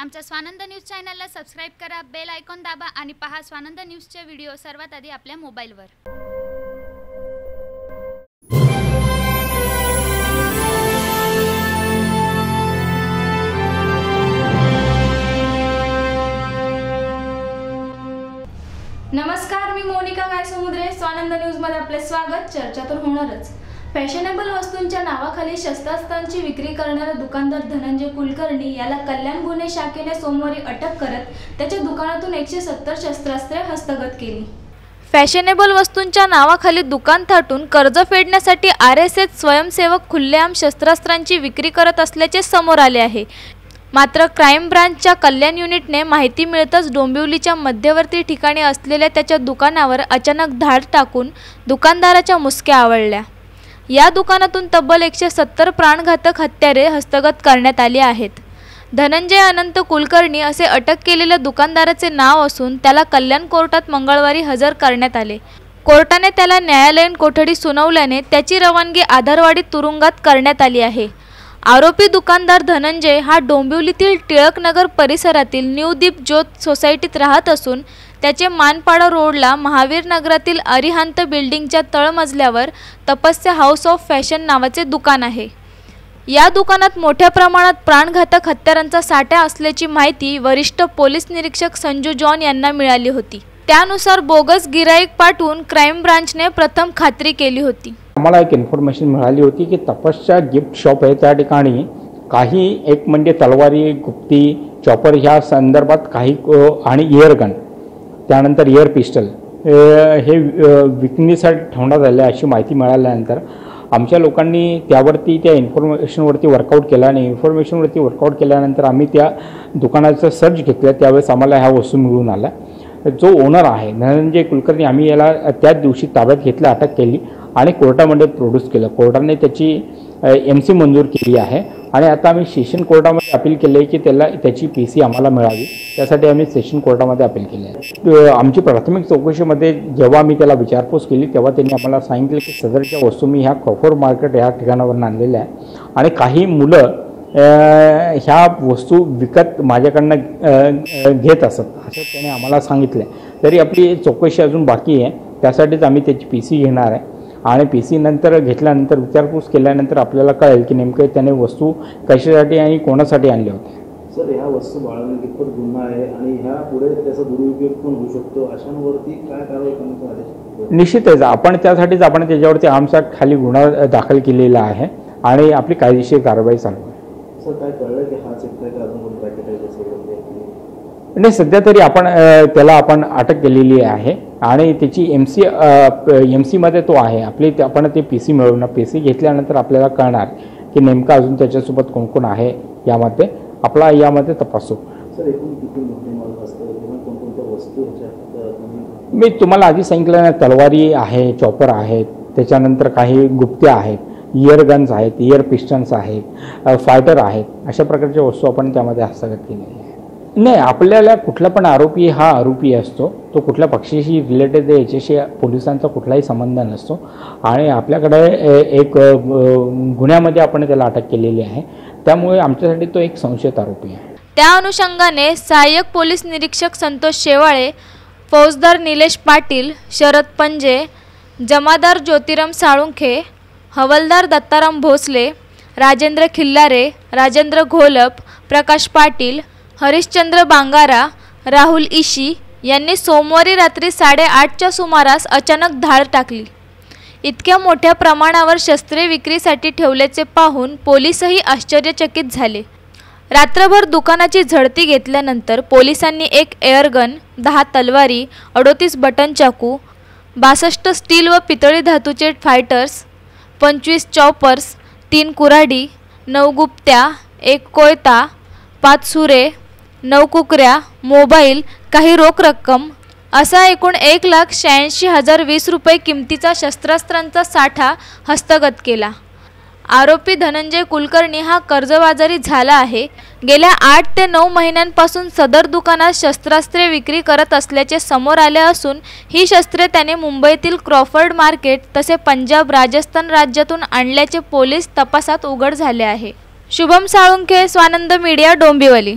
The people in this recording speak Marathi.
आमच्या स्वानंद न्यूज चॅनलला सबस्क्राईब करा बेल आयकॉन दाबा आणि पहा स्वानंद न्यूजचे व्हिडिओ सर्वात आधी आपल्या मोबाईलवर. नमस्कार मी मोनिका गायसमुद्रे. स्वानंद न्यूजमध्ये आपले स्वागत. चर्चा तर होणारच. फॅशनेबल वस्तूंच्या नावाखाली शस्त्रास्त्रांची विक्री करणारा दुकानदार धनंजय कुलकर्णी याला कल्याण गुन्हे शाखेने सोमवारी अटक करत त्याच्या दुकानातून एकशे सत्तर शस्त्रास्त्रे हस्तगत केली. फॅशनेबल वस्तूंच्या नावाखाली दुकान थाटून कर्ज फेडण्यासाठी आर एस एस स्वयंसेवक खुल्लेआम शस्त्रास्त्रांची विक्री करत असल्याचे समोर आले आहे. मात्र क्राईम ब्रांचच्या कल्याण युनिटने माहिती मिळताच डोंबिवलीच्या मध्यवर्ती ठिकाणी असलेल्या त्याच्या दुकानावर अचानक धाड टाकून दुकानदाराच्या मुसक्या आवडल्या या दुकानातून तब्बल एकशे सत्तर प्राणघातक हत्यारे हस्तगत करण्यात आली आहेत. धनंजय अनंत कुलकर्णी असे अटक केलेल्या दुकानदाराचे नाव असून त्याला कल्याण कोर्टात मंगळवारी हजर करण्यात आले. कोर्टाने त्याला न्यायालयीन कोठडी सुनावल्याने त्याची रवानगी आधारवाडी तुरुंगात करण्यात आली आहे. आरोपी दुकानदार धनंजय हा डोंबिवलीतील टिळकनगर परिसरातील न्यू दीप ज्योत सोसायटीत राहत असून त्याचे मानपाडा रोडला महावीर नगरातील अरिहांत बिल्डिंगच्या तळमजल्यावर तपस्या हाऊस ऑफ फॅशन नावाचे दुकान आहे. या दुकानात मोठ्या प्रमाणात प्राणघातक हत्यारांचा साठा असल्याची माहिती वरिष्ठ पोलीस निरीक्षक संजू जॉन यांना मिळाली होती. त्यानुसार बोगस गिराईक पाठवून क्राईम ब्रांचने प्रथम खात्री केली होती. आम्हाला एक इन्फॉर्मेशन मिळाली होती की तपस्या गिफ्ट शॉप आहे त्या ठिकाणी. काही एक म्हणजे तलवारी गुप्ती चॉपर ह्या संदर्भात काही आणि इयरगन त्यानंतर इयर पिस्टल हे विकणीसाठी ठेवण्यात आले अशी माहिती मिळाल्यानंतर आमच्या लोकांनी त्यावरती त्या इन्फॉर्मेशनवरती वर्कआउट केलं आणि इन्फॉर्मेशनवरती वर्कआउट केल्यानंतर आम्ही त्या दुकानाचं सर्च घेतलं. त्यावेळेस आम्हाला ह्या वस्तू मिळून आल्या. जो ओनर आहे धनंजय कुलकर्णी आम्ही याला त्याच दिवशी ताब्यात घेतलं अटक केली. आणि कोर्टामध्ये प्रोड्यूस केलं. कोर्टाने त्याची एम सी मंजूर केली आहे. आणि आता आम्ही सेशन कोर्टामध्ये अपील केले की त्याला त्याची पी सी आम्हाला मिळावी. त्यासाठी आम्ही सेशन कोर्टामध्ये अपील केले आहे आमची प्राथमिक चौकशीमध्ये जेव्हा मी त्याला विचारपूस केली तेव्हा त्यांनी आम्हाला सांगितलं की सदरच्या वस्तू मी ह्या खोफोर मार्केट ह्या ठिकाणावरून आणलेल्या आहे आणि काही मुलं ह्या वस्तू विकत माझ्याकडनं घेत असत. असं त्याने आम्हाला सांगितलं तरी आपली चौकशी अजून बाकी आहे. त्यासाठीच आम्ही त्याची पी सी घेणार आहे. आणि पी सी नंतर घेतल्यानंतर विचारपूस केल्यानंतर आपल्याला कळेल की नेमकं त्याने वस्तू कशासाठी आणि कोणासाठी आणल्या होत्या. सर ह्या वस्तू बाळगणे कितपत गुन्हा आहे आणि ह्या पुढे त्याचा दुरुपयोग पण होऊ शकतो? अशांवरती काय कारवाई करण्याचा आदेश निश्चितच आपण त्यासाठीच आपण त्याच्यावरती आमचा खाली गुन्हा दाखल केलेला आहे आणि आपली कायदेशीर कारवाई चालू आहे. सर काय कळलं की हा चेक आहे अजून पॅकेट नाही सध्या तरी आपण त्याला आपण अटक केलेली आहे. आणि त्याची एम सी एम सीमध्ये तो आहे. आपली ते- आपण ते पी सी मिळवणं पी सी घेतल्यानंतर आपल्याला कळणार की नेमकं अजून त्याच्यासोबत कोण कोण आहे यामध्ये. आपला यामध्ये तपासू. मी तुम्हाला आधी सांगितलं ना तलवारी आहे चॉपर आहेत त्याच्यानंतर काही गुप्त्या आहेत इयर गन्स आहेत इयर पिस्टन्स आहेत फायटर आहेत. अशा प्रकारच्या वस्तू आपण त्यामध्ये हस्तगत केलेल्या आहे नाही आपल्याला कुठला पण आरोपी हा आरोपी असतो. तो कुठल्या पक्षाशी रिलेटेड याच्याशी पोलिसांचा कुठलाही संबंध नसतो. आणि आपल्याकडे एक गुन्ह्यामध्ये आपण त्याला अटक केलेली आहे. त्यामुळे आमच्यासाठी तो एक संशयित आरोपी आहे. त्या अनुषंगाने सहाय्यक पोलीस निरीक्षक संतोष शेवाळे फौजदार निलेश पाटील शरद पंजे जमादार ज्योतिराम साळुंखे हवलदार दत्ताराम भोसले राजेंद्र खिल्लारे राजेंद्र घोलप प्रकाश पाटील हरिश्चंद्र बांगारा राहुल इशी यांनी सोमवारी रात्री साडेआठच्या सुमारास अचानक धाड टाकली. इतक्या मोठ्या प्रमाणावर शस्त्रे विक्रीसाठी ठेवल्याचे पाहून पोलीसही आश्चर्यचकित झाले. रात्रभर दुकानाची झडती घेतल्यानंतर पोलिसांनी एक एअरगन दहा तलवारी अडोतीस बटन चाकू बासष्ट स्टील व पितळी धातूचे फायटर्स पंचवीस चॉपर्स तीन कुऱ्हाडी नऊ गुप्त्या एक कोयता पाच सुरे नऊ कुकऱ्या मोबाईल काही रोख रक्कम असा एकूण एक लाख शहाऐंशी हजार वीस रुपये किमतीचा शस्त्रास्त्रांचा साठा हस्तगत केला. आरोपी धनंजय कुलकर्णी हा कर्जबाजारी झाला आहे. गेल्या आठ ते नऊ महिन्यांपासून सदर दुकानात शस्त्रास्त्रे विक्री करत असल्याचे समोर आले असून ही शस्त्रे त्याने मुंबईतील क्रॉफर्ड मार्केट तसे पंजाब राजस्थान राज्यातून आणल्याचे पोलीस तपासात उघड झाले आहे. शुभम साळुंखे स्वानंद मीडिया डोंबिवली.